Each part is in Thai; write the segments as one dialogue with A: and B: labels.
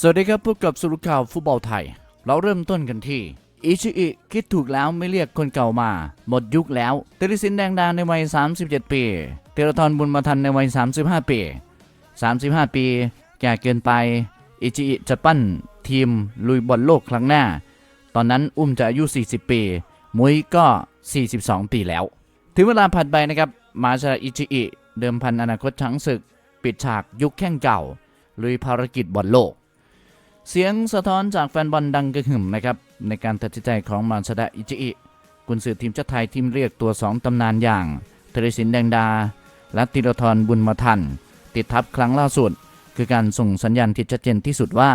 A: สวัสดีครับพบกับสรุปข่าวฟุตบอลไทย เราเริ่มต้นกันที่อิชิอิคิดถูกแล้วไม่เรียกคนเก่ามา หมดยุคแล้วเตริสินแดงดาในวัย 37 ปี เทรทรบุญมาทันในวัย 35 ปี 35 ปี แก่เกินไป อิชิอิจะปั้นทีมลุยบอลโลกครั้งหน้า ตอนนั้นอุ้มจะอายุ 40 ปี มุ้ยก็ 42 ปีแล้ว ถึงเวลาผ่านไปนะครับ มาชาอิชิอิเดิมพันอนาคตช้างศึก ปิดฉากยุคแข่งเก่า ลุยภารกิจบอลโลก เสียงสะท้อนจากแฟนบอลดังกระหึ่มนะครับ ในการตัดสินใจของมาชาดะอิจิอิกุนซือทีมชาติไทยทีมเรียกตัวสองตำนานอย่างเทเรสินแดงดา และติรทรบุญมาทัน ติดทัพครั้งล่าสุด คือการส่งสัญญาณที่ชัดเจนที่สุดว่า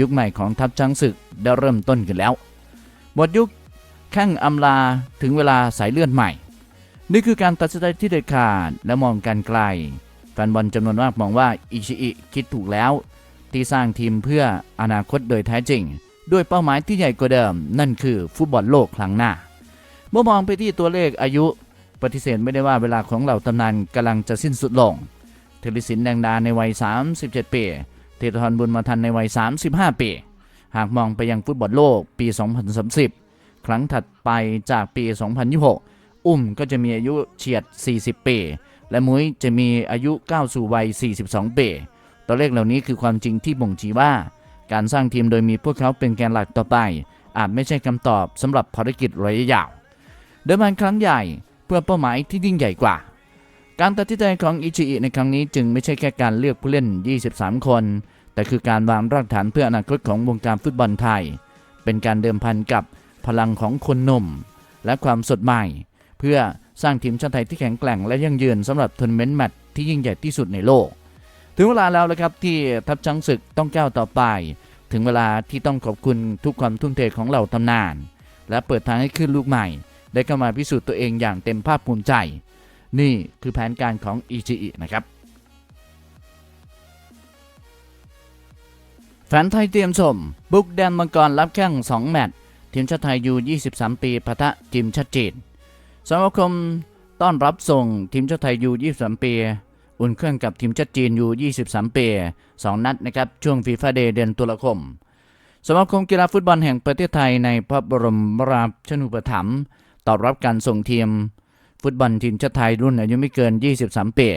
A: ยุคใหม่ของทัพช้างศึกได้เริ่มต้นขึ้นแล้วหมดยุคแข่งอำลาถึงเวลาสายเลือดใหม่ นี่คือการตัดสินใจที่เด็ดขาดและมองการไกลแฟนบอลจำนวนมากมองว่าอิชิอิคิดถูกแล้ว ที่สร้างทีมเพื่ออนาคตโดยแท้จริง ด้วยเป้าหมายที่ใหญ่กว่าเดิม นั่นคือฟุตบอลโลกครั้งหน้า เมื่อมองไปที่ตัวเลขอายุ ปฏิเสธไม่ได้ว่าเวลาของเหล่าตำนานกำลังจะสิ้นสุดลงเทลิสินแดงดาในวัย 37 ปีเทตทรบุญมาทันในวัย 35 ปี หากมองไปยังฟุตบอลโลกปี 2030 ครั้งถัดไปจากปี 2026 อุ้มก็จะมีอายุเฉียด 40 ปี และมุ้ยจะมีอายุก้าวสู่วัย 42 ปี ตัวเลขเหล่านี้คือความจริงที่บ่งชี้ว่า การสร้างทีมโดยมีพวกเขาเป็นแกนหลักต่อไป อาจไม่ใช่คำตอบสำหรับภารกิจระยะยาวเดิมพันครั้งใหญ่เพื่อเป้าหมายที่ยิ่งใหญ่กว่า การตัดสินใจของอิชิอิในครั้งนี้จึงไม่ใช่แค่การเลือกผู้เล่น 23 คน แต่คือการวางรากฐานเพื่ออนาคตของวงการฟุตบอลไทย เป็นการเดิมพันกับพลังของคนหนุ่ม และความสดใหม่ เพื่อสร้างทีมชาติไทยที่แข็งแกร่งและยั่งยืนสำหรับทัวร์นาเมนต์แมตช์ที่ยิ่งใหญ่ที่สุดในโลก ถึงเวลาแล้วนะครับที่ทัพช้างศึกต้องก้าวต่อไป ถึงเวลาที่ต้องขอบคุณทุกความทุ่มเทของเหล่าตำนาน และเปิดทางให้ขึ้นลูกใหม่ ได้เข้ามาพิสูจน์ตัวเองอย่างเต็มภาคภูมิใจ นี่คือแผนการของ EGE นะครับแฟนไทยเตรียมชมบุกแดนมังกรรับแข้ง2 แมตช์ทีมชาติไทยยู23 ปีปะทะทีมชาติจีนสมาคมต้อนรับส่งทีมชาติไทยยู23 ปี อุ่นเครื่องกับทีมชาติจีนอยู23 ปี 2 นัดนะครับ ช่วงฟีฟ่าเดย์เดือนตุลาคม สมาคมกีฬาฟุตบอลแห่งประเทศไทยในพระบรมราชนูปถัมภ์ตอบรับการส่งทีม ฟุตบอลทีมชาติไทยรุ่นอายุไม่เกิน 23 ปี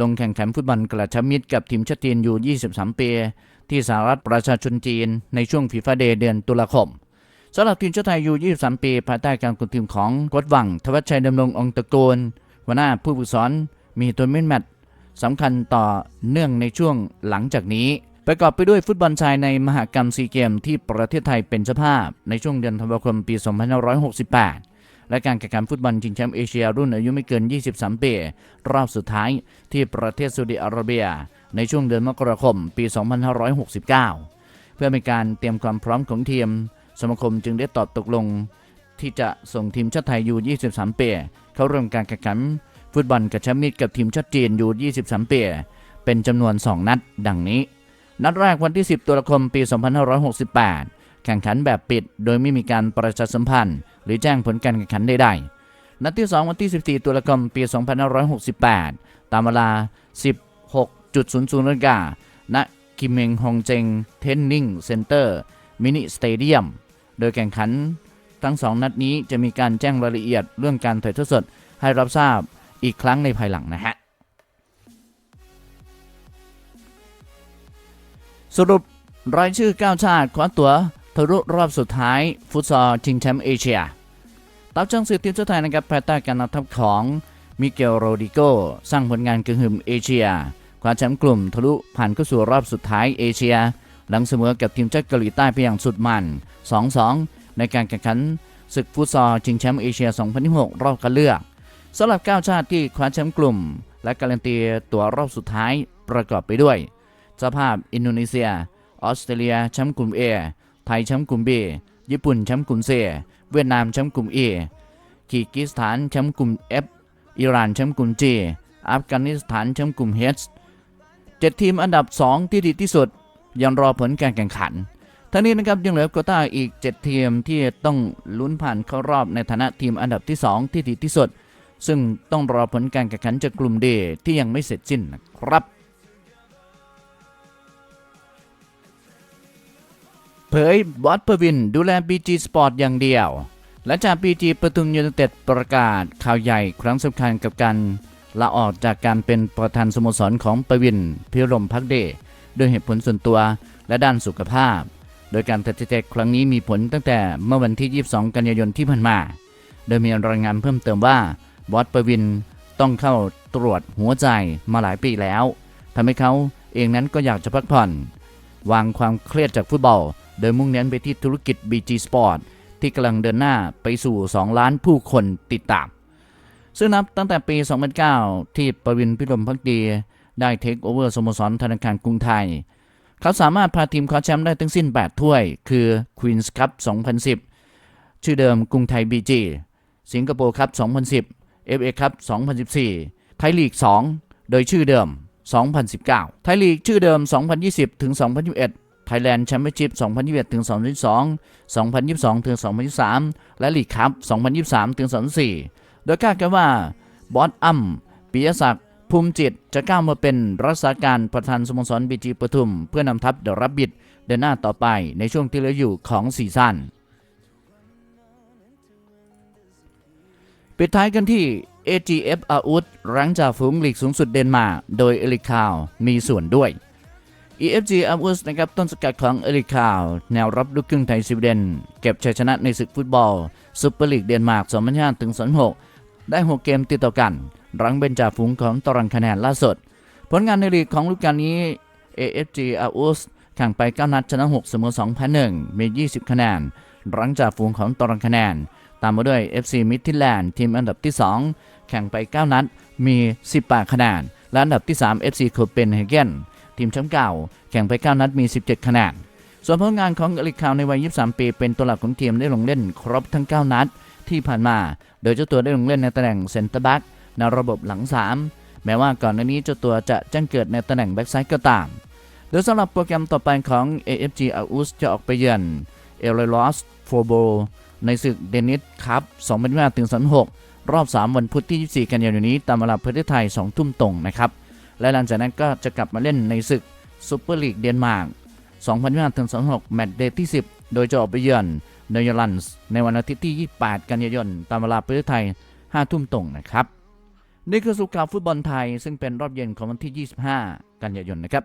A: ลงแข่งขันฟุตบอลกระชับมิตรกับทีมชาติจีนอยู่ 23 ปี ที่สหรัฐประชาชนจีนในช่วงฟีฟ่าเดย์เดือนตุลาคมสำหรับทีมชาติไทยอยู่ 23 ปี ภายใต้การคุมทีมของโค้ชวัง ทวัชชัยดำรงองค์ตระกูลหัวหน้าผู้ฝึกสอน มีตัวมินแมต สำคัญต่อเนื่องในช่วงหลังจากนี้ ประกอบไปด้วยฟุตบอลชายในมหกรรมซีเกมที่ประเทศไทยเป็นเจ้าภาพ ในช่วงเดือนธันวาคมปี 2568 และการแข่งขันฟุตบอลชิงแชมป์เอเชียรุ่นอายุไม่เกิน 23 ปี รอบสุดท้ายที่ประเทศซาอุดิอาระเบีย ในช่วงเดือนมกราคมปี 2569 เพื่อเป็นการเตรียมความพร้อมของทีม สมาคมจึงได้ตอบตกลง ที่จะส่งทีมชาติไทยยู23 ปีเข้าร่วมการแข่งขัน ฟุตบอลกระชับมิตรกับทีมชาติจีนยู23 ปีเป็นจำนวน 2 นัด ดังนี้ นัดแรกวันที่ 10 ตุลาคมปี 2568 แข่งขันแบบปิดโดยไม่มีการประชาสัมพันธ์ หรือแจ้งผลการแข่งขันใดๆนัดที่ 2 วันที่ 14 ตุลาคมปี 2568 ตามเวลา 16.00นาฬิกาณคิมเมงฮงเจงเทนนิงเซ็นเตอร์มินิสเตเดียมโดยแข่งขันทั้ง2นัดนี้จะมีการแจ้งรายละเอียดเรื่องการถ่ายทอดสดให้รับทราบ อีกครั้งในภายหลังนะฮะ สรุปรายชื่อ 9 ชาติคว้าตั๋วทะลุรอบสุดท้าย ฟุตซอลชิงแชมป์เอเชียตับจังสือทีมชาติไทยนะครับภายใต้การนำทัพของมิเกลโรดิโกสร้างผลงานกึ่งหึมเอเชียคว้าแชมป์กลุ่มทะลุผ่านเข้าสู่รอบสุดท้ายเอเชีย หลังเสมอกับทีมชาติเกาหลีใต้ไปอย่างสุดมัน 2-2 ในการแข่งขันศึกฟุตซอลชิงแชมป์เอเชีย 2026 รอบคัดเลือก สำหรับ 9 ชาติที่คว้าแชมป์กลุ่ม และการันตีตัวรอบสุดท้ายประกอบไปด้วยเจ้าภาพอินโดนีเซีย ออสเตรเลียแชมป์กลุ่ม A ไทยแชมป์กลุ่ม B ญี่ปุ่นแชมป์กลุ่ม C เวียดนามแชมป์กลุ่ม E คีร์กิสถานแชมป์กลุ่ม F อิหร่านแชมป์กลุ่ม G อัฟกานิสถานแชมป์กลุ่ม H เจ็ดทีมอันดับ 2 ที่ดีที่สุด ยังรอผลการแข่งขันทั้งนี้นะครับยังเหลือโควต้าอีก 7 ทีมที่ต้องลุ้นผ่านเข้ารอบในฐานะทีมอันดับที่ 2 ที่ดีที่สุด ซึ่งต้องรอผลการแข่งขันจากกลุ่ม D ที่ยังไม่เสร็จสิ้นนะครับ เผยบอสเปอร์วินดูแล BG Sport อย่างเดียวและจาก BG ประทุมยูไนเต็ดประกาศข่าวใหญ่ครั้งสำคัญกับการลาออกจากการเป็นประธานสโมสรของประวินพิรมพักเดชด้วยเหตุผลส่วนตัวและด้านสุขภาพ โดยการตัดสินใจครั้งนี้มีผลตั้งแต่เมื่อวันที่ 22 กันยายนที่ผ่านมา โดยมีรายงานเพิ่มเติมว่า บอสประวินต้องเข้าตรวจหัวใจมาหลายปีแล้วทำให้เขาเองนั้นก็อยากจะพักผ่อน วางความเครียดจากฟุตบอล โดยมุ่งเน้นไปที่ธุรกิจ BG Sport ที่กำลังเดินหน้าไปสู่ 2 ล้านผู้คนติดตาม ซึ่งนับตั้งแต่ปี 2009 ที่ประวินพิรมพักดี ได้เทคโอเวอร์สโมสรธนาคารกรุงไทย เขาสามารถพาทีมคว้าแชมป์ได้ทั้งสิ้น 8 ถ้วย คือ Queen's Cup 2010 ชื่อเดิมกรุงไทย BG สิงคโปร์คัพ2010 FA คัพ2014 ไทยลีก 2 โดยชื่อเดิม 2019 ไทยลีกชื่อเดิม 2020 ถึง 2021 ไทยแลนด์แชมเปี้ยนชิพ 2021 ถึง 2022 2022 ถึง 2023 และลีกคัพ 2023 ถึง 2024 โดยคาดกันว่า บอสอัมปิยศักดิ์ภูมิจิตจะก้าวมาเป็นรักษาการประธานสโมสรบีจีปทุม เพื่อนำทัพเดอะรับบิดเดินหน้าต่อไปในช่วงที่เหลืออยู่ของซีซั่น ปิดท้ายกันที่ AGF อาอุดรั้งจากฝูงลีกสูงสุดเดนมาร์กโดยเอลิคาวมีส่วนด้วย EFG a m u s นะครับต้นสกัดของเอลิคาว แนวรับลูกครึ่งไทยสวีเดนเก็บชัยชนะในศึกฟุตบอลซูเปอร์ลีกเดนมาร์ก2005ถึง2006 ได้ 6 เกมติดต่อกัน รั้งเป็นจ่าฝูงของตารางคะแนนล่าสุด ผลงานในลีกของฤดูกาลนี้ AFG a u s แข่งไป 9 นัดชนะ 6 เสมอ2แพ้1มี 20 คะแนน รั้งจ่าฝูงของตารางคะแนน ตามมาด้วย FC Midtjylland ทีมอันดับที่ 2 แข่งไป 9 นัด มี 18 คะแนน และอันดับที่ 3 FC Copenhagen ทีมแชมป์เก่า แข่งไป 9 นัดมี 17 คะแนน ส่วนผลงานของอลิคาวในวัย 23 ปี เป็นตัวหลักของทีมได้ลงเล่นครบทั้ง 9 นัดที่ผ่านมา โดยเจ้าตัวได้ลงเล่นในตำแหน่งเซนเตอร์แบ็กในระบบหลัง 3 แม้ว่าก่อนหน้านี้เจ้าตัวจะแจ้งเกิดในตำแหน่งแบ็กซ้ายก็ตามโดยสำหรับโปรแกรมต่อไปของ AFG a u s จะออกไปเยือนเอเรลอสโฟโบ ในศึกเดนิสคัพ2025ถึง2026รอบ 3 วันพุธที่ 24 กันยายนนี้ตามเวลาประเทศไทย 2 ทุ่มตรงนะครับ และหลังจากนั้นก็จะกลับมาเล่นในศึกซูเปอร์ลีกเดนมาร์ก2025ถึง26แมตช์เดย์ที่ 10 โดยจะออกไปเยือนเนเธอร์แลนด์ในวันอาทิตย์ที่ 28 กันยายนตามเวลาประเทศไทย 5 ทุ่มตรงนะครับนี่คือสุกาวฟุตบอลไทยซึ่งเป็นรอบเย็นของวันที่ 25 กันยายนนะครับ